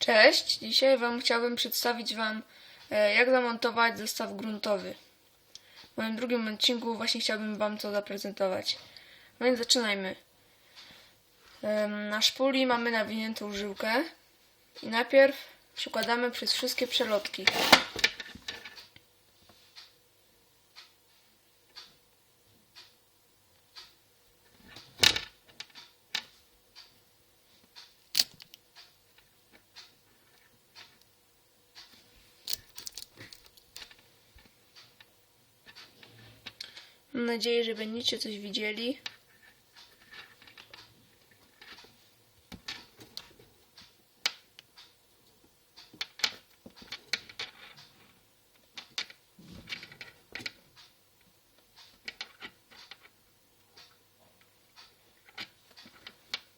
Cześć, dzisiaj Wam chciałbym przedstawić Wam, e, jak zamontować zestaw gruntowy. W moim drugim odcinku właśnie chciałbym Wam to zaprezentować. No więc zaczynajmy. Na szpuli mamy nawiniętą żyłkę i najpierw przykładamy przez wszystkie przelotki. Mam nadzieję, że będziecie coś widzieli.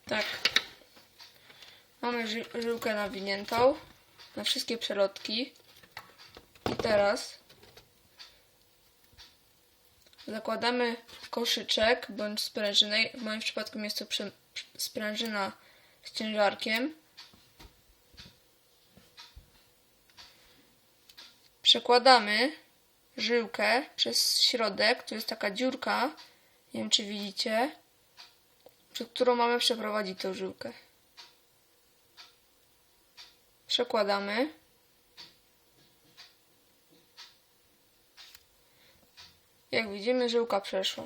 Tak. Mamy ży żyłkę nawiniętą na wszystkie przelotki. I teraz zakładamy koszyczek bądź sprężynę. W moim przypadku jest to sprężyna z ciężarkiem. Przekładamy żyłkę przez środek. Tu jest taka dziurka. Nie wiem, czy widzicie. Przez którą mamy przeprowadzić tą żyłkę. Przekładamy. Jak widzimy, żyłka przeszła.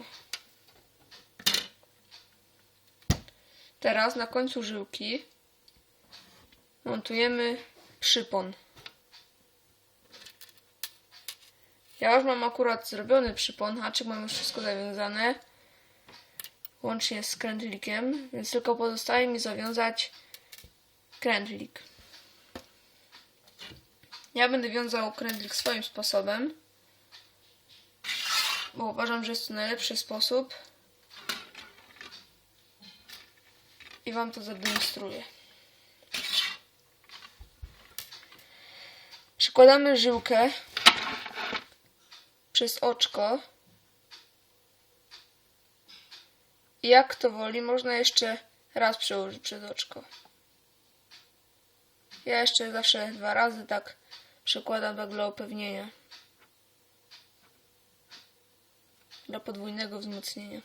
Teraz na końcu żyłki montujemy przypon. Ja już mam akurat zrobiony przypon, haczyk mam już wszystko zawiązane, łącznie z krętlikiem, więc tylko pozostaje mi zawiązać krętlik. Ja będę wiązał krętlik swoim sposobem bo uważam, że jest to najlepszy sposób. I Wam to zademonstruję. Przykładamy żyłkę przez oczko. Jak to woli, można jeszcze raz przełożyć przez oczko. Ja jeszcze zawsze dwa razy tak przekładam tak dla upewnienia. Dla podwójnego wzmocnienia.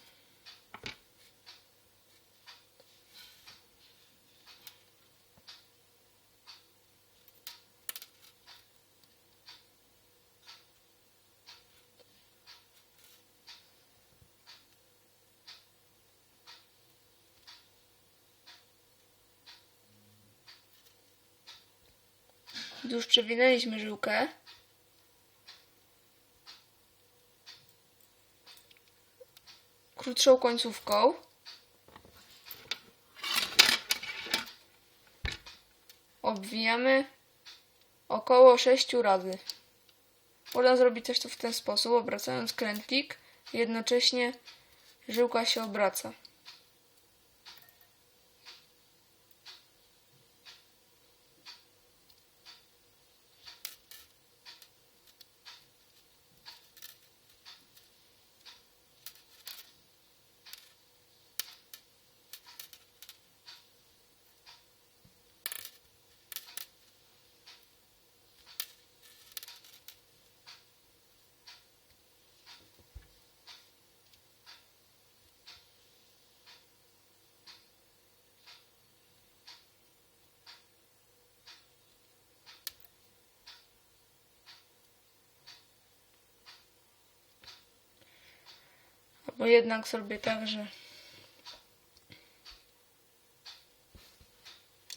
Już przewinęliśmy żyłkę, krótszą końcówką. Obwijamy około 6 razy. Można zrobić też to w ten sposób, obracając krętlik, jednocześnie żyłka się obraca. Albo jednak zrobię tak, że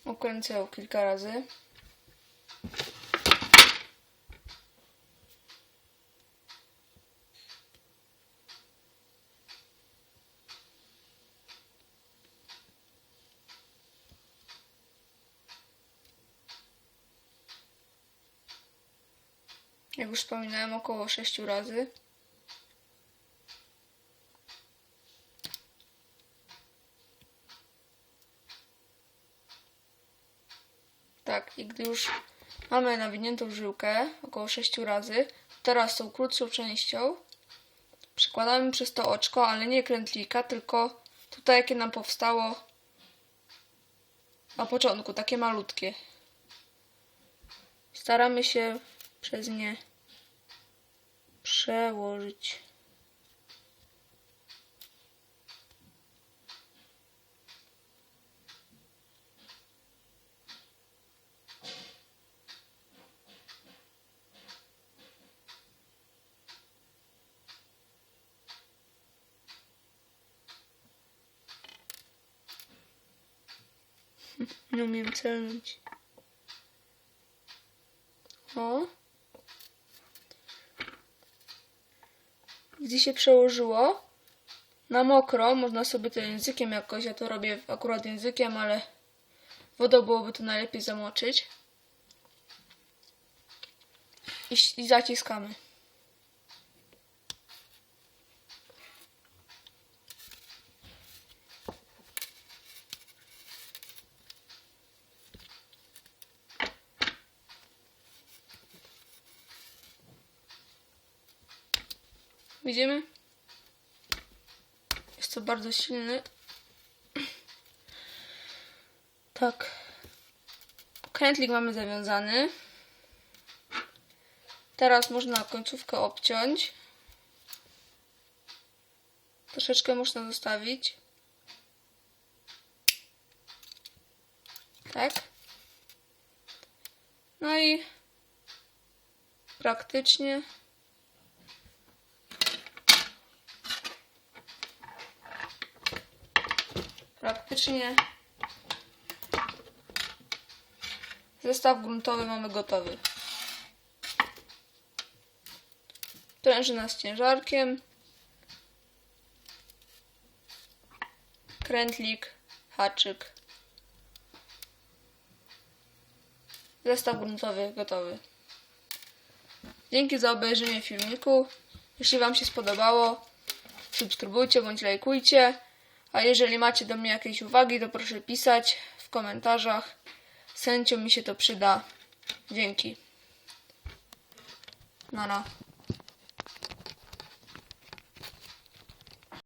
ukręcę ją kilka razy. Jak już wspominałem, około 6 razy. Tak, i gdy już mamy nawiniętą żyłkę około 6 razy, teraz tą krótszą częścią przykładamy przez to oczko, ale nie krętlika, tylko tutaj jakie nam powstało na początku, takie malutkie. staramy się przez nie przełożyć. Nie umiem celnąć. O. Gdzie się przełożyło? Na mokro można sobie to językiem jakoś, ja to robię akurat językiem, ale wodą byłoby to najlepiej zamoczyć. I, i zaciskamy. Widzimy? Jest to bardzo silny. Tak. Krętlik mamy zawiązany. Teraz można końcówkę obciąć. Troszeczkę można zostawić. Tak. No i praktycznie praktycznie zestaw gruntowy mamy gotowy. Prężyna z ciężarkiem, krętlik, haczyk. Zestaw gruntowy gotowy. Dzięki za obejrzenie filmiku. Jeśli Wam się spodobało, subskrybujcie bądź lajkujcie. A jeżeli macie do mnie jakieś uwagi, to proszę pisać w komentarzach. Z chęcią mi się to przyda. Dzięki. Nara.